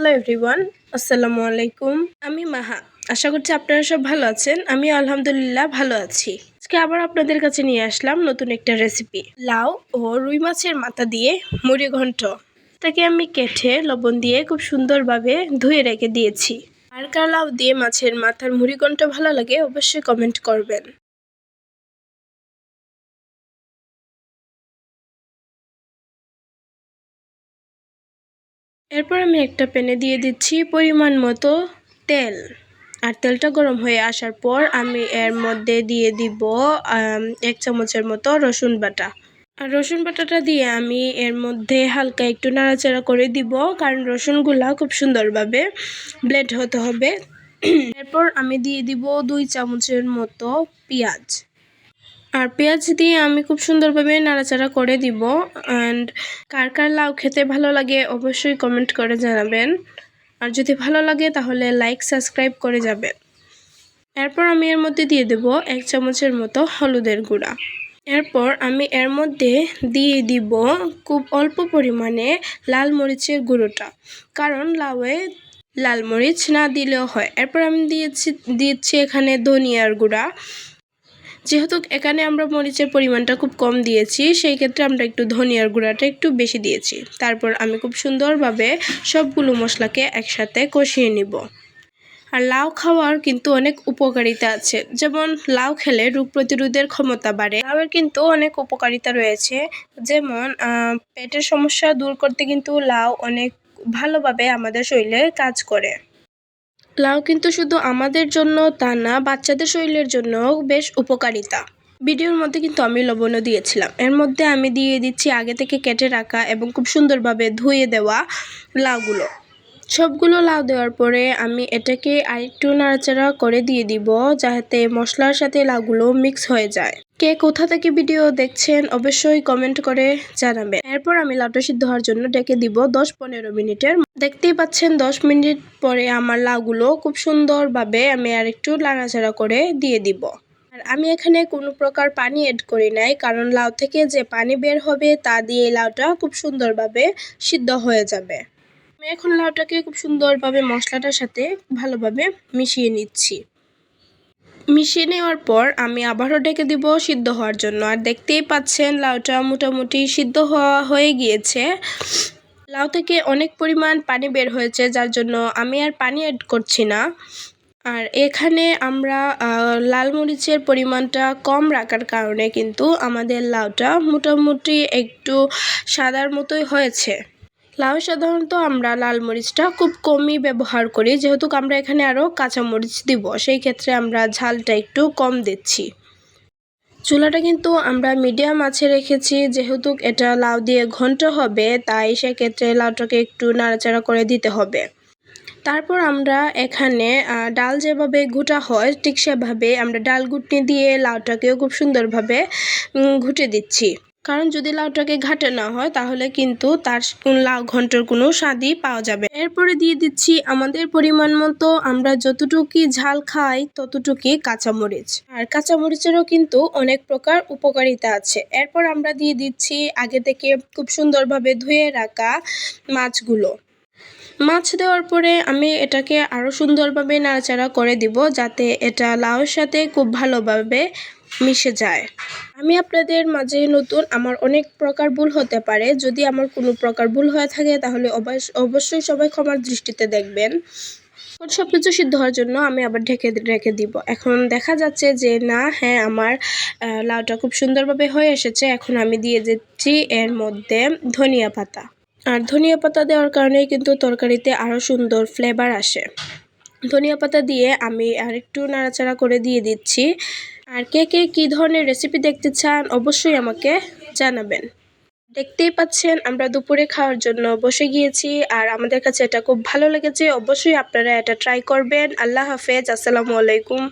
Hello everyone আসসালামু আলাইকুম আমি মাহা। আশা করছি আপনারা সব ভালো আছেন। আমি আলহামদুলিল্লাহ ভালো আছি। আজকে আবার আপনাদের কাছে নিয়ে আসলাম নতুন একটা রেসিপি লাউ ও রুই মাছের মাথা দিয়ে মুড়ি ঘন্ট। তাকে আমি কেটে লবণ দিয়ে খুব সুন্দরভাবে ধুয়ে রেখে দিয়েছি। আর কার লাউ দিয়ে মাছের মাথার মুড়ি ঘন্ট ভালো লাগে অবশ্যই কমেন্ট করবেন। এরপর আমি একটা প্যানে দিয়ে দিচ্ছি পরিমাণ মতো তেল। আর তেলটা গরম হয়ে আসার পর আমি এর মধ্যে দিয়ে দিব এক চামচের মতো রসুন বাটা। আর রসুন বাটাটা দিয়ে আমি এর মধ্যে হালকা একটু নাড়াচাড়া করে দিব, কারণ রসুনগুলা খুব সুন্দরভাবে ব্লেড হতে হবে। এরপর আমি দিয়ে দিব দুই চামচের মতো পেঁয়াজ। আর পেঁয়াজ দিয়ে আমি খুব সুন্দরভাবে নাড়াচাড়া করে দিব। অ্যান্ড কার কার লাউ খেতে ভালো লাগে অবশ্যই কমেন্ট করে জানাবেন। আর যদি ভালো লাগে তাহলে লাইক সাবস্ক্রাইব করে যাবেন। এরপর আমি এর মধ্যে দিয়ে দেব এক চামচের মতো হলুদের গুঁড়া। এরপর আমি এর মধ্যে দিয়ে দিব খুব অল্প পরিমাণে লাল মরিচের গুঁড়োটা। কারণ লাউয়ে লাল মরিচ না দিলেও হয়। এরপর আমি দিয়েছি, দিচ্ছি এখানে ধনিয়ার গুঁড়া। যেহেতু এখানে আমরা মরিচের পরিমাণটা খুব কম দিয়েছি, সেই ক্ষেত্রে আমরা একটু ধনিয়ার গুঁড়াটা একটু বেশি দিয়েছি। তারপর আমি খুব সুন্দরভাবে সবগুলো মশলাকে একসাথে কষিয়ে নিব। আর লাউ খাওয়ার কিন্তু অনেক উপকারিতা আছে। যেমন, লাউ খেলে রোগ প্রতিরোধের ক্ষমতা বাড়ে। লাউয়ের কিন্তু অনেক উপকারিতা রয়েছে। যেমন পেটের সমস্যা দূর করতে কিন্তু লাউ অনেক ভালোভাবে আমাদের শরীরে কাজ করে। লাউ কিন্তু শুধু আমাদের জন্য তা না, বাচ্চাদের শরীরের জন্য বেশ উপকারিতা। ভিডিওর মধ্যে কিন্তু আমি লবণও দিয়েছিলাম। এর মধ্যে আমি দিয়ে দিচ্ছি আগে থেকে কেটে রাখা এবং খুব সুন্দরভাবে ধুয়ে দেওয়া লাউগুলো। সবগুলো লাউ দেওয়ার পরে আমি এটাকে আরেকটু নাড়াচাড়া করে দিয়ে দিব যাতে মশলার সাথে লাউগুলো মিক্স হয়ে যায়। কে কোথা থেকে ভিডিও দেখছেন, অবশ্যই কমেন্ট করে জানাবেন। এরপর আমি লাউটা সিদ্ধ হওয়ার জন্য ডেকে দিব দশ পনেরো মিনিটের দেখতেই পাচ্ছেন দশ মিনিট পরে আমার লাউগুলো খুব সুন্দরভাবে আমি আরেকটু নাড়াচাড়া করে দিয়ে দিব। আর আমি এখানে কোনো প্রকার পানি এড করি নাই, কারণ লাউ থেকে যে পানি বের হবে, তা দিয়ে লাউটা খুব সুন্দরভাবে সিদ্ধ হয়ে যাবে। এখন লাউটাকে খুব সুন্দরভাবে মশলাটার সাথে ভালোভাবে মিশিয়ে নিচ্ছি। মিশিয়ে নেওয়ার পর আমি আবারও ডেকে দিব সিদ্ধ হওয়ার জন্য। আর দেখতেই পাচ্ছেন, লাউটা মোটামুটি সিদ্ধ হওয়া হয়ে গিয়েছে। লাউ থেকে অনেক পরিমাণ পানি বের হয়েছে, যার জন্য আমি আর পানি অ্যাড করছি না। আর এখানে আমরা লাল মরিচের পরিমাণটা কম রাখার কারণে কিন্তু আমাদের লাউটা মোটামুটি একটু সাদার মতোই হয়েছে। লাউ সাধারণত আমরা লাল মরিচটা খুব কমই ব্যবহার করি, যেহেতু আমরা এখানে আরও কাঁচামরিচ দিব, সেই ক্ষেত্রে আমরা ঝালটা একটু কম দিচ্ছি। চুলাটা কিন্তু আমরা মিডিয়াম আছে রেখেছি, যেহেতু এটা লাউ দিয়ে ঘন্ট হবে, তাই সেক্ষেত্রে লাউটাকে একটু নাড়াচাড়া করে দিতে হবে। তারপর আমরা এখানে ডাল যেভাবে ঘুটা হয়, ঠিক সেভাবে আমরা ডাল ঘুটনি দিয়ে লাউটাকেও খুব সুন্দরভাবে ঘুটে দিচ্ছি। কারণ যদি লাউটাকে ঘাটে না হয়, তাহলে কিন্তু তার লাউ ঘন্টর কোনো স্বাদই পাওয়া যাবে এরপরে দিয়ে দিচ্ছি আমাদের পরিমাণ মতো আমরা যতটুকু ঝাল খাই, ততটুকুই কাঁচামরিচ। আর কাঁচামরিচেরও কিন্তু অনেক প্রকার উপকারিতা আছে। এরপর আমরা দিয়ে দিচ্ছি আগে থেকে খুব সুন্দরভাবে ধুয়ে রাখা মাছগুলো। মাছ দেওয়ার পরে আমি এটাকে আরও সুন্দরভাবে নাড়াচাড়া করে দিব, যাতে এটা লাউয়ের সাথে খুব ভালোভাবে মিশে যায়। আমি আপনাদের মাঝে নতুন, আমার অনেক প্রকার ভুল হতে পারে। যদি আমার কোনো প্রকার ভুল হয়ে থাকে, তাহলে অবশ্যই সবাই ক্ষমার দৃষ্টিতে দেখবেন। এখন সব কিছু সিদ্ধ হওয়ার জন্য আমি আবার ঢেকে, রেখে দিব। এখন দেখা যাচ্ছে যে, না হ্যাঁ আমার লাউটা খুব সুন্দরভাবে হয়ে এসেছে। এখন আমি দিয়ে দিচ্ছি এর মধ্যে ধনিয়া পাতা। আর ধনিয়া পাতা দেওয়ার কারণে কিন্তু তরকারিতে আরও সুন্দর ফ্লেভার আসে। ধনিয়া পাতা দিয়ে আমি আরেকটু নাড়াচাড়া করে দিয়ে দিচ্ছি। আর কে কে কী ধরনের রেসিপি দেখতে চান অবশ্যই আমাকে জানাবেন। দেখতেই পাচ্ছেন আমরা দুপুরে খাওয়ার জন্য বসে গিয়েছি আর আমাদের কাছে এটা খুব ভালো লেগেছে। অবশ্যই আপনারা এটা ট্রাই করবেন। আল্লাহ হাফেজ। আসসালামু আলাইকুম।